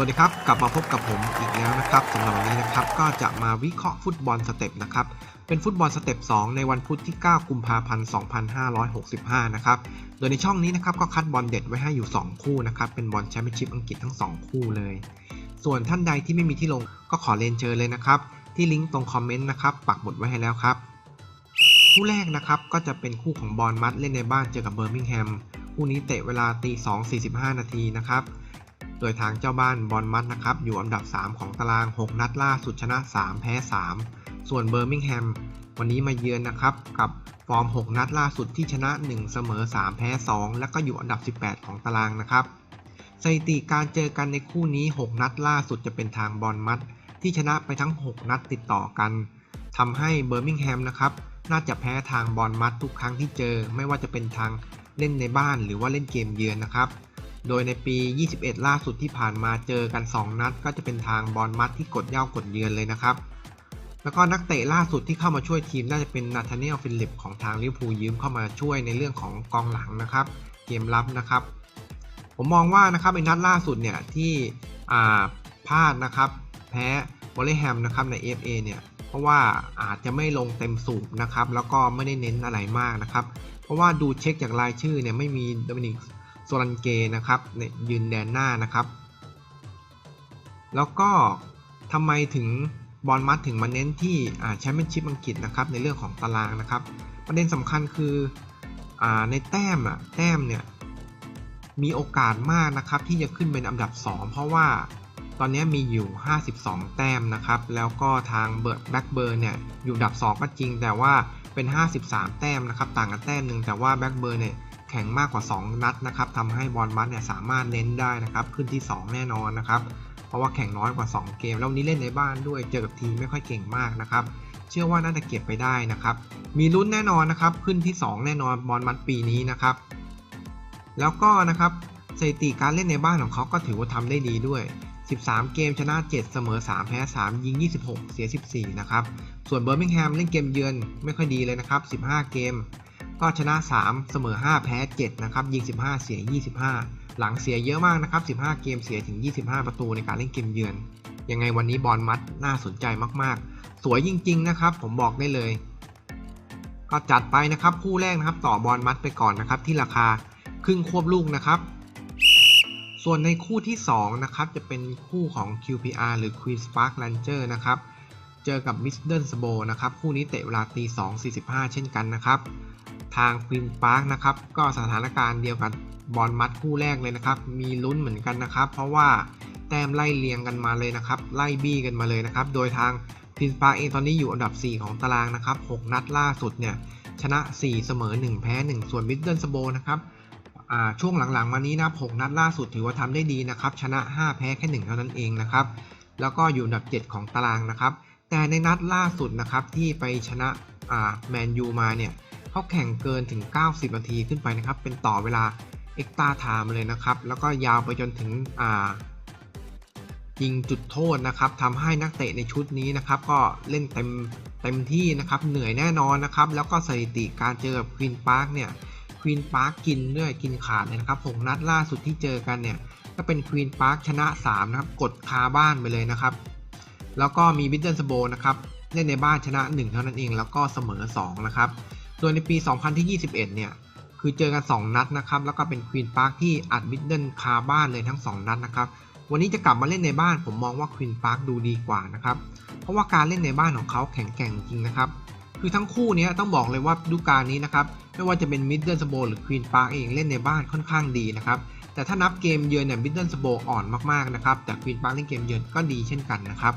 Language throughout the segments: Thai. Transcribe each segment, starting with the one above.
วัสดีครับ กลับมาพบกับผมอีกแล้วนะครับสำหรับวันนี้นะครับก็จะมาวิเคราะห์ฟุตบอลสเต็ปนะครับเป็นฟุตบอลสเต็ป 2 ในวันพุธที่ 9 กุมภาพันธ์ 2565 นะครับโดยในช่องนี้นะครับก็คัดบอลเด็ดไว้ให้อยู่ 2 คู่นะครับเป็นบอลแชมเปี้ยนชิพอังกฤษทั้ง 2 คู่เลย ส่วนท่านใดที่ไม่มีที่ลงก็ขอเรียนเชิญเลยนะครับที่ลิงก์ตรงคอมเมนต์นะครับปักหมุดไว้ให้แล้วครับคู่แรกนะครับก็จะเป็นคู่ของบอลมัดเล่นในบ้านเจอกับเบอร์มิงแฮมคู่นี้เตะเวลาตี2.45 นาทีนะครับ โดยทางเจ้าบ้านบอลมัดนะครับอยู่อันดับ 3 ของตาราง 6 นัดล่าสุดชนะ 3 แพ้ 3 ส่วนเบอร์มิงแฮมวันนี้มาเยือนนะครับกับฟอร์ม 6 นัดล่าสุดที่ชนะ 1 เสมอ 3 แพ้ 2 และก็อยู่อันดับ 18 ของตารางนะครับสถิติการเจอกันในคู่นี้ 6 นัดล่าสุดจะเป็นทางบอลมัด ที่ชนะไปทั้ง 6 นัดติดต่อกันทำให้เบอร์มิงแฮมนะครับน่าจะแพ้ทางบอลมัดทุกครั้งที่เจอ ไม่ว่าจะเป็นทางเล่นในบ้านหรือว่าเล่นเกมเยือนนะครับ โดยในปี 21 ล่าสุดที่ผ่านมาเจอกัน 2 นัด ก็จะเป็นทางบอลมัดที่กดเย้ากดเยือนเลยนะครับ แล้วก็นักเตะล่าสุดที่เข้ามาช่วยทีมน่าจะเป็นนาธาเนลฟิลิปของทางลิเวอร์พูลยืมเข้ามาช่วยในเรื่องของกองหลังนะครับ เกมรับนะครับ ผมมองว่านะครับในนัดล่าสุดเนี่ยที่พลาดนะครับแพ้บอลเลแฮมนะครับใน FA เนี่ยเพราะว่าอาจจะไม่ลงเต็มสูบนะครับแล้วก็ไม่ได้เน้นอะไรมากนะครับ เพราะว่าดูเช็คจากรายชื่อเนี่ยไม่มีโดมินิก โซลันเกนะครับเนี่ยยืนแดนหน้านะครับ แล้วก็ทำไมถึงบอลมัดถึงมาเน้นที่แชมเปี้ยนชิพอังกฤษนะครับในเรื่องของตารางนะครับ ประเด็นสำคัญคืออในแต้มอะแต้มเนี่ยมีโอกาสมากนะครับที่จะขึ้นเป็นอันดับ 2 เพราะว่าตอนนี้มีอยู่ 52 แต้มนะครับ แล้วก็ทางเบิร์ดแบ็กเบอร์เนี่ยอยู่อันดับ 2 ก็จริง แต่ว่าเป็น 53 แต้มนะครับ ต่างกันแต้มหนึ่งแต่ว่าแบ็กเบอร์เนี่ย แข่งมากกว่า 2 นัดนะครับทำให้บอลมัดเนี่ยสามารถเน้นได้นะครับขึ้นที่ 2 แน่นอนนะครับเพราะว่าแข่งน้อยกว่า 2 เกม แล้วนี้เล่นในบ้านด้วยเจอกับทีมไม่ค่อยเก่งมากนะครับเชื่อว่าน่าจะเก็บไปได้นะครับ มีลุ้นแน่นอนนะครับ ขึ้นที่ 2 แน่นอนบอลมัดปีนี้นะครับ แล้วก็นะครับสถิติการเล่นในบ้านของเขาก็ถือว่าทำได้ดีด้วย 13 เกมชนะ 7 เสมอ 3 แพ้ 3 ยิง 26 เสีย 14 นะครับ ส่วนเบอร์มิงแฮมเล่นเกมเยือนไม่ค่อยดีเลยนะครับ 15 เกม ก็ชนะ 3 เสมอ 5 แพ้ 7 นะครับ ยิง 15 เสีย 25 หลังเสียเยอะมากนะครับ 15 เกมเสียถึง 25 ประตูในการเล่นเกมเยือน ยังไงวันนี้บอลมัดน่าสนใจมากๆ สวยจริง ๆ นะครับ ผมบอกได้เลย ก็จัดไปนะครับ คู่แรกนะครับ ต่อบอลมัดไปก่อนนะครับ ที่ราคาครึ่งควบลูกนะครับ ส่วนในคู่ที่ 2 นะครับ จะเป็นคู่ของ QPR หรือ Queen's Park Ranger นะครับ เจอกับ m i s d e n s b o นะครับ คู่นี้เตะเวลาตี2.45 เช่นกันนะครับ ทาง Queen Park นะครับก็สถานการณ์เดียวกับบอลมัดคู่แรกเลยนะครับ มีลุ้นเหมือนกันนะครับ เพราะว่าแต้มไล่เลียงกันมาเลยนะครับ ไล่บี้กันมาเลยนะครับ โดยทาง Queen Park เองตอนนี้อยู่อันดับ 4 ของตารางนะครับ 6 นัดล่าสุดเนี่ยชนะ 4 เสมอ 1 แพ้ 1 ส่วน m i d d l e s b o นะครับช่วงหลังๆ มานี้นะ6นัดล่าสุดถือว่าทำได้ดีนะครับ ชนะ 5 แพ้แค่ 1 เท่านั้นเองนะครับ แล้วก็อยู่อันดับ 7 ของตารางนะครับ แต่ในนัดล่าสุดนะครับที่ไปชนะแมนยูมาเนี่ย เขาแข่งเกินถึง 90 นาทีขึ้นไปนะครับ เป็นต่อเวลาเอ็กตาไทม์เลยนะครับ แล้วก็ยาวไปจนถึงยิงจุดโทษนะครับทำให้นักเตะในชุดนี้นะครับ ก็เล่นเต็มเต็มที่นะครับ เหนื่อยแน่นอนนะครับ แล้วก็สถิติการเจอกับควีนพาร์คเนี่ยควีนพาร์คกินด้วยกินขาดเลยนะครับ6นัดล่าสุดที่เจอกันเนี่ยก็เป็นควีนพาร์คชนะ 3 นะครับ กดคาบ้านไปเลยนะครับ แล้วก็มีบิดเดิลสโบนะครับ เล่นในบ้านชนะ 1 เท่านั้นเอง แล้วก็เสมอ 2 นะครับ ส่วนในปี 2021 เนี่ยคือเจอกัน 2 นัดนะครับ แล้วก็เป็นควีนพาร์คที่อัดบิดเดิลคาบ้านเลยทั้ง 2 นัดนะครับ วันนี้จะกลับมาเล่นในบ้านผมมองว่าควีนพาร์คดูดีกว่านะครับ เพราะว่าการเล่นในบ้านของเขาแข็งแกร่งจริงนะครับ คือทั้งคู่นี้ต้องบอกเลยว่าดูการนี้นะครับ ไม่ว่าจะเป็นมิดเดิลสโบหรือควีนพาร์คเองเล่นในบ้านค่อนข้างดีนะครับ แต่ถ้านับเกมเยือนเนี่ยมิดเดิลสโบอ่อนมากๆนะครับ แต่ควีนพาร์คเล่นเกมเยือนก็ดีเช่นกันนะครับ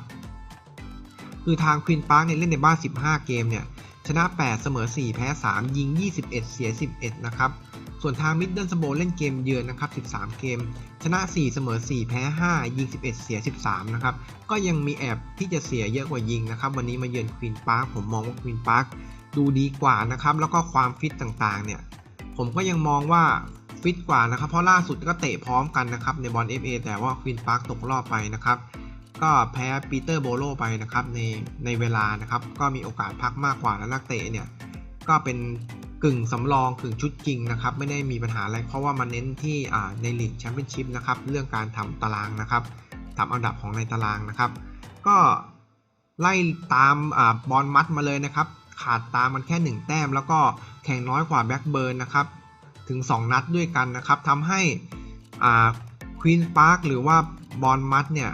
คือทางควีนพาร์คเนี่ยเล่นในบ้าน 15 เกมเนี่ย ชนะ 8 เสมอ 4 แพ้ 3 ยิง 21 เสีย 11 นะครับ ส่วนทางมิดเดิลสโบเล่นเกมเยือนนะครับ 13 เกม ชนะ 4 เสมอ 4 แพ้ 5 ยิง 11 เสีย 13 นะครับ ก็ยังมีแอบที่จะเสียเยอะกว่ายิงนะครับ วันนี้มาเยือนควีนพาร์ค ผมมองว่าควีนพาร์คดูดีกว่านะครับ แล้วก็ความฟิตต่างๆ เนี่ย ผมก็ยังมองว่าฟิตกว่านะครับ เพราะล่าสุดก็เตะพร้อมกันนะครับในบอล FA แต่ว่าควีนพาร์คตกรอบไปนะครับ ก็แพ้ปีเตอร์โบโลไปนะครับในในเวลานะครับก็มีโอกาสพักมากกว่าแล้วนักเตะเนี่ยก็เป็นกึ่งสำรองกึ่งชุดจริงนะครับไม่ได้มีปัญหาอะไรเพราะว่ามันเน้นที่ในลีกแชมเปี้ยนชิพนะครับเรื่องการทำตารางนะครับตาอันดับของในตารางนะครับ ก็ไล่ตามอบอลมัดมาเลยนะครับขาดตามมันแค่ 1 แต้ม แล้วก็แข่งน้อยกว่าแบ็กเบิร์นนะครับถึง 2 นัดด้วยกันนะครับทำให้ควีนปาร์คหรือว่าบอลมัดเนี่ย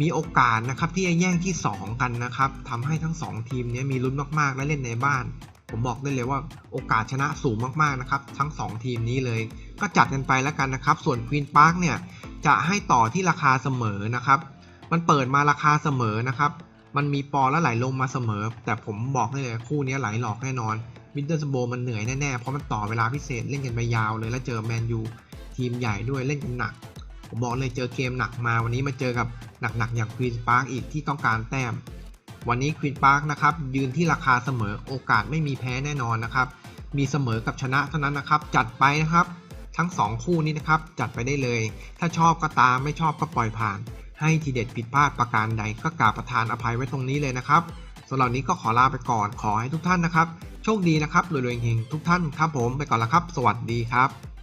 มีโอกาสนะครับที่จะแย่งที่ 2 กันนะครับทำให้ทั้ง 2 ทีมนี้มีลุ้นมากๆและเล่นในบ้าน ผมบอกได้เลยว่าโอกาสชนะสูงมากๆนะครับทั้ง 2 ทีมนี้เลย ก็จัดกันไปแล้วกันนะครับ ส่วนควีนปาร์คเนี่ยจะให้ต่อที่ราคาเสมอนะครับ มันเปิดมาราคาเสมอนะครับ มันมีปอแล้วไหลลงมาเสมอ แต่ผมบอกได้เลยคู่นี้ไหลหลอกแน่นอนวินเตอร์สโบมันเหนื่อยแน่ๆเพราะมันต่อเวลาพิเศษเล่นกันไปยาวเลยแล้วเจอแมนยูทีมใหญ่ด้วยเล่นกันหนัก ผมบอกเลยเจอเกมหนักมาวันนี้มาเจอกับหนักๆอย่างควีนปาร์คอีกที่ต้องการแต้ม วันนี้ควีนปาร์คนะครับยืนที่ราคาเสมอโอกาสไม่มีแพ้แน่นอนนะครับ มีเสมอกับชนะเท่านั้นนะครับ จัดไปนะครับ ทั้ง 2 คู่นี้นะครับ จัดไปได้เลย ถ้าชอบก็ตามไม่ชอบก็ปล่อยผ่าน ให้ทีเด็ดผิดพลาดประการใดก็กราบประทานอภัยไว้ตรงนี้เลยนะครับสำหรับนี้ก็ขอลาไปก่อนขอให้ทุกท่านนะครับ โชคดีนะครับรวยๆเฮงๆทุกท่านครับผมไปก่อนละครับ สวัสดีครับ